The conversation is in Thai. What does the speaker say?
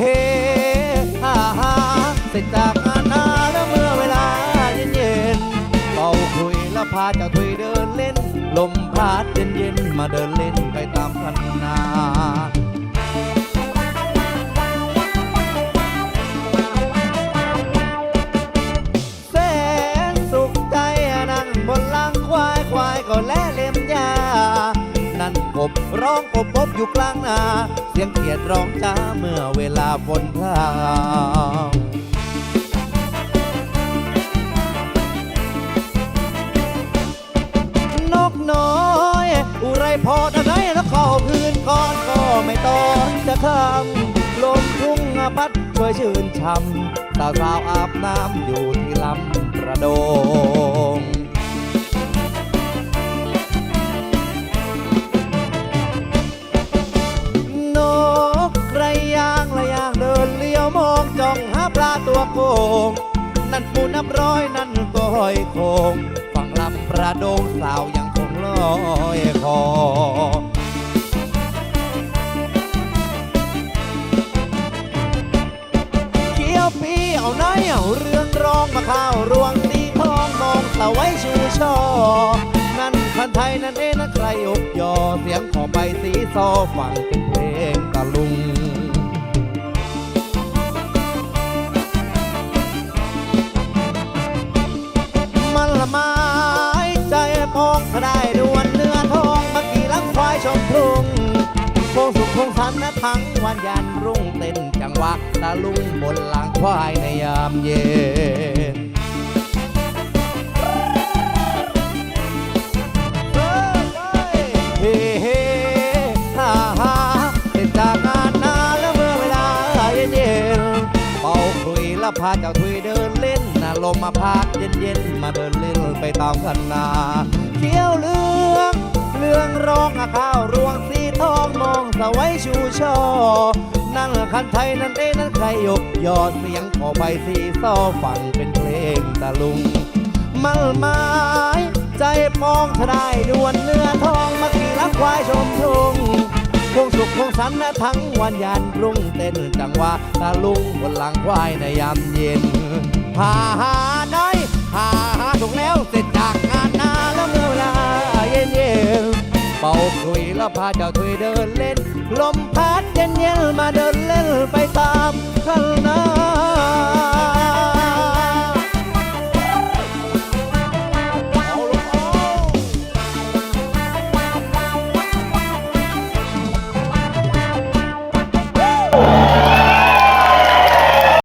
เฮฮ่าฮ่าเสร็จจากงานนาแล้วเมื่อเวลาเย็นเย็นเป่าคุยแล้วพาเจ้าถุยเดินเล่น ลมพัดเย็นเย็นมาเดินเล่นไปตามพันนาแสนสุขใจนั่งบนลังควายควายก็แล่เล็มยา บ ร้องกบพบอยู่กลางนา เสียงเขียดร้องจ้าเมื่อเวลาฝนพรางนกน้อย อุไรพอดอะไรแล้วเข้าพื้นก่อนก็ไม่ต้องจะคำลมทุ่งพัดช่วยชื่นช่ำสาวสาวอาบน้ำอยู่ที่ลำประโด นั่นปูนับร้อยนั่นก็ห้อยโคงฝั่งลำประโดงสาวยังคงลอยคอเขียวปีเอาไหนเอาเรื่องร้องมาข้าวรวงตีทองมองตะไว้ชูช่อนั่นคันไทยนั่นเองนะใครอกยอเสียงขอไปสีซอฟัง คงสันนะทั้งวันยันรุ่งเต้นจังหวะตะลุงบนหลังควายในยามเย็นเฮ้เฮ้ฮ่าฮ่าเสร็จจากงานนานแล้วเมื่อเวลาเย็นเย็นๆเป่าคุยแล้วพาเจ้าทุยเดินเล่นน่ะลมมาพัดเย็นเย็นๆมาเดินเล่นไปตามคันนาเขียวเหลืองเหลืองร้องอะข้าวรวงสี ทองมองสวัยชูช่อนั่งคันไทยนั่นเองนั่นใครยกยอดเสียงขอไปสีซอฟังเป็นเพลงตะลุง มั่นหมายใจมองถ้าได้ดวนเนื้อทองมากี่ลักควายชมทุ่งคงสุขคงสันนะทั้งวันยันรุ่งเต้นจังหวะตะลุงบนหลังควายในยามเย็นหาหาน้อยหาหาถูกแล้วเสร็จ ถุยแล้วพาเจ้าถุยเดินเล่น ลมพัดเย็นเย็นมาเดิน